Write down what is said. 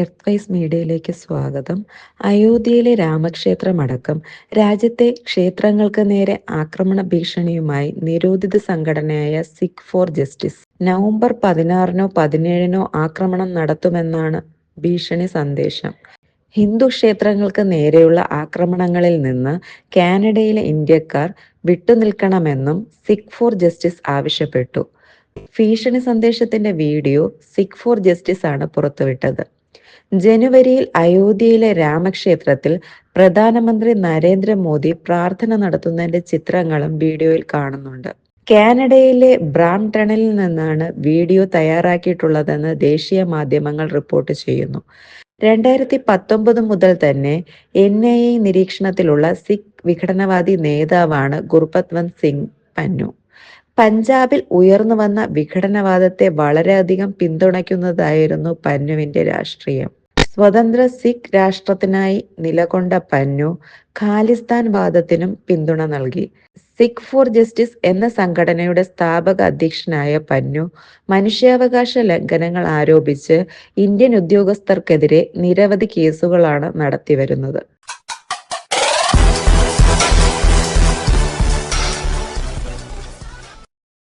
Earthwise മീഡിയയിലേക്ക് സ്വാഗതം. അയോധ്യയിലെ രാമക്ഷേത്രമടക്കം രാജ്യത്തെ ക്ഷേത്രങ്ങൾക്ക് നേരെ ആക്രമണ ഭീഷണിയുമായി നിരോധിത സംഘടനയായ സിഖ് ഫോർ ജസ്റ്റിസ്. നവംബർ പതിനാറിനോ പതിനേഴിനോ ആക്രമണം നടത്തുമെന്നാണ് ഭീഷണി സന്ദേശം. ഹിന്ദു ക്ഷേത്രങ്ങൾക്ക് നേരെയുള്ള ആക്രമണങ്ങളിൽ നിന്ന് കാനഡയിലെ ഇന്ത്യക്കാർ വിട്ടുനിൽക്കണമെന്നും സിഖ് ഫോർ ജസ്റ്റിസ് ആവശ്യപ്പെട്ടു. ഭീഷണി സന്ദേശത്തിന്റെ വീഡിയോ സിഖ് ഫോർ ജസ്റ്റിസ് ആണ് പുറത്തുവിട്ടത്. ജനുവരിയിൽ അയോധ്യയിലെ രാമക്ഷേത്രത്തിൽ പ്രധാനമന്ത്രി നരേന്ദ്രമോദി പ്രാർത്ഥന നടത്തുന്നതിന്റെ ചിത്രങ്ങളും വീഡിയോയിൽ കാണുന്നുണ്ട്. കാനഡയിലെ ബ്രാംടണിൽ നിന്നാണ് വീഡിയോ തയ്യാറാക്കിയിട്ടുള്ളതെന്ന് ദേശീയ മാധ്യമങ്ങൾ റിപ്പോർട്ട് ചെയ്യുന്നു. രണ്ടായിരത്തി പത്തൊമ്പത് മുതൽ തന്നെ എൻ ഐ എ നിരീക്ഷണത്തിലുള്ള സിഖ് വിഘടനവാദി നേതാവാണ് ഗുർപത്വന്ത് സിംഗ് പന്നു. പഞ്ചാബിൽ ഉയർന്നു വന്ന വിഘടനവാദത്തെ വളരെയധികം പിന്തുണയ്ക്കുന്നതായിരുന്നു പന്നുവിന്റെ രാഷ്ട്രീയം. സ്വതന്ത്ര സിഖ് രാഷ്ട്രത്തിനായി നിലകൊണ്ട പന്നു ഖാലിസ്ഥാൻ വാദത്തിനും പിന്തുണ നൽകി. സിഖ് ഫോർ ജസ്റ്റിസ് എന്ന സംഘടനയുടെ സ്ഥാപക അധ്യക്ഷനായ പന്നു മനുഷ്യാവകാശ ലംഘനങ്ങൾ ആരോപിച്ച് ഇന്ത്യൻ ഉദ്യോഗസ്ഥർക്കെതിരെ നിരവധി കേസുകളാണ് നടത്തിവരുന്നത്.